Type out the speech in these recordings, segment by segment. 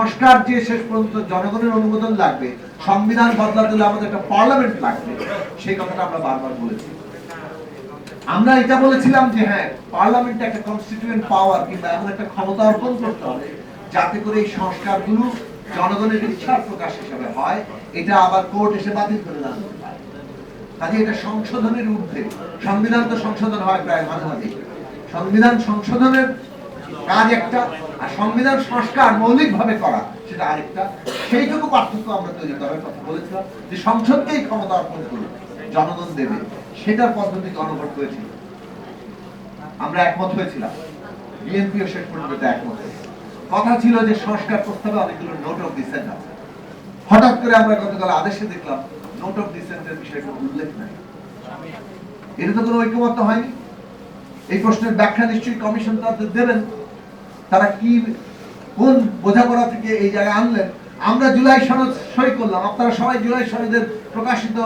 সংস্কার যে শেষ পর্যন্ত জনগণের অনুমোদন লাগবে, সংবিধান বদলাতে হলে আমাদের একটা পার্লামেন্ট লাগবে, সেই কথাটা আমরা বারবার বলেছি। আমরা এটা বলেছিলাম যে হ্যাঁ পার্লামেন্টে একটা কনস্টিটিউয়েন্ট পাওয়ার কিংবা এমন একটা ক্ষমতা অর্পণ করতে হবে, যাতে করে এই সংস্কারগুলো জনগণের ইচ্ছার প্রকাশ হিসেবে হয়, এটা আবার কোর্ট এসে বাতিল করে পারে। কাজে এটা সংশোধনের ঊর্ধ্বে, সংবিধান তো সংশোধন হয় প্রায় মাঝে মাঝে সংবিধান সংশোধনের কাজ একটা, আর সংবিধান, সংস্কার মৌলিকভাবে করা সেটা আরেকটা। সেইটুকু পার্থক্য আমরা তৈরি করার কথা বলেছিলাম যে সংসদকেই ক্ষমতা অর্পণ করুন, জনগণ দেবে। সেটার পদ্ধতি গণভোট হয়েছিল। আমরা একমত হয়েছিলাম। বিএনপিও শেষ পর্যন্ত একমত কথা ছিল যে সংস্কার প্রস্তাবে অনেকগুলো নোট অফ ডিসেন্ট আছে। হঠাৎ করে আমরা গতকাল আদেশে দেখলাম, নোট অফ ডিসেন্টের বিষয়ে উল্লেখ নাই। এটা তো কোনো ঐক্যমত্য হয়নি। এই প্রশ্নের ব্যাখ্যা নিশ্চয়ই কমিশন তাদের দেবেন। তারা কি, কোন বোঝাপড়া থেকে এই জায়গায় আনলেন? আমরা জুলাই সনদ সই করলাম। আপনারা সবাই জুলাই সনদের প্রকাশিত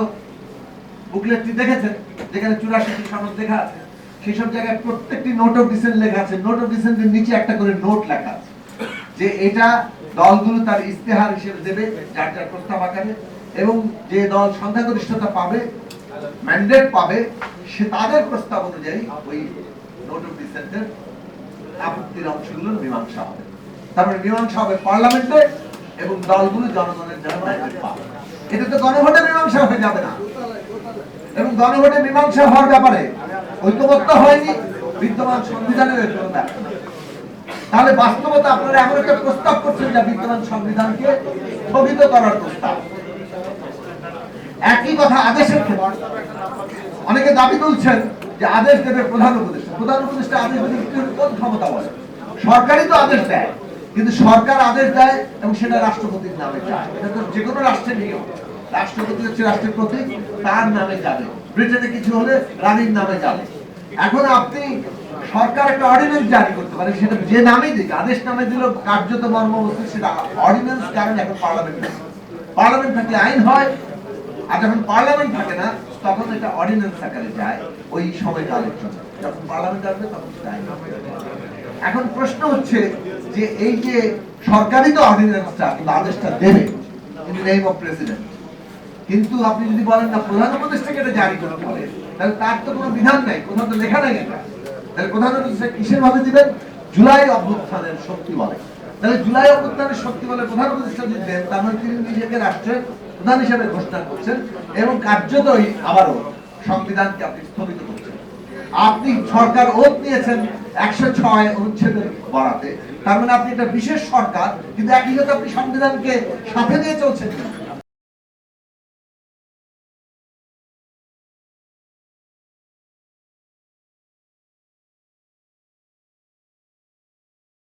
বুকলেটটি দেখেছেন, যেখানে চুরাশিটি সনদ লেখা আছে। সেই সব জায়গায় প্রত্যেকটি নোট অফ ডিসেন্ট লেখা আছে। নোট অফ ডিসেন্টের নিচে একটা করে নোট লেখা আছে যে এটা দলগুলো তার ইস্তেহার হিসেবে দেবে, যার যার প্রস্তাব আকারে, এবং যে দল সংখ্যাগরিষ্ঠতা পাবে ম্যান্ডেট পাবে, সে তাদের প্রস্তাব অনুযায়ী ওই মীমাংসা হবে। তারপরে মীমাংসা হবে এবং জনগণের এটা মীমাংসা হয়ে যাবে না। এবং মীমাংসা হওয়ার ব্যাপারে হয়নি বিদ্যমান সংবিধানের। তাহলে বাস্তবতা আপনারা এমন একটা প্রস্তাব করছেন যা বিদ্যমান সংবিধানকে স্থগিত করার প্রস্তাব। একই কথা আদেশের ক্ষেত্রে। অনেকে দাবি তুলছেন যে আদেশ দেবে প্রধান উপদেষ্টা। প্রধান উপদেষ্টা আদেশ ক্ষমতা বলে সরকারই তো আদেশ দেয়, কিন্তু সরকার আদেশ দেয় এবং সেটা রাষ্ট্রপতির নামে যায়। যে কোনো রাষ্ট্রের নিয়ম। রাষ্ট্রপতি হচ্ছে রাষ্ট্রের প্রতীক, তার নামে যাবে। ব্রিটেনে কিছু হলে রানীর নামে যাবে। এখন আপনি সরকার একটা অর্ডিন্যান্স জারি করতে পারে সেটা যে নামেই দিক, আদেশ নামে দিল কার্যত মর্মবস্তু সেটা অর্ডিন্যান্স কারণ এখন পার্লামেন্ট পার্লামেন্ট থাকলে আইন হয়, আর যখন পার্লামেন্ট থাকে না তখন এটা অর্ডিন্যান্স আকারে যায়, ওই সময়কালের জন্য যখন পার্লামেন্ট আসবে, তখন হবে। এখন প্রশ্ন হচ্ছে যে এই যে সরকারই তো অর্ডিন্যান্সটা আদেশটা দেবে ইন নেম অফ প্রেসিডেন্ট কিন্তু আপনি যদি বলেন না, প্রধান উপদেষ্টাকে এটা জারি করতে হবে তাহলে তার তো কোনো বিধান নাই, কোথাও তো লেখা নাই এটা। তাহলে প্রধান উপদেষ্টা কিসের ভাবে দিবেন? জুলাই অভ্যুত্থানের শক্তি বলে। তাহলে জুলাই অভ্যুত্থানের শক্তি বলে প্রধান উপদেষ্টা যদি দেন, তার মানে তিনি নিজেকে রাষ্ট্রের প্রধান হিসেবে ঘোষণা করছেন এবং কার্যতই আবারও সংবিধানকে আপনি স্থগিত করছেন। আপনি সরকার ওত নিয়েছেন একশো ছয় অনুচ্ছেদের বরাতে। তার মানে আপনি একটা বিশেষ সরকার, কিন্তু একই সাথে আপনি সংবিধানকে সাথে নিয়ে চলছেন।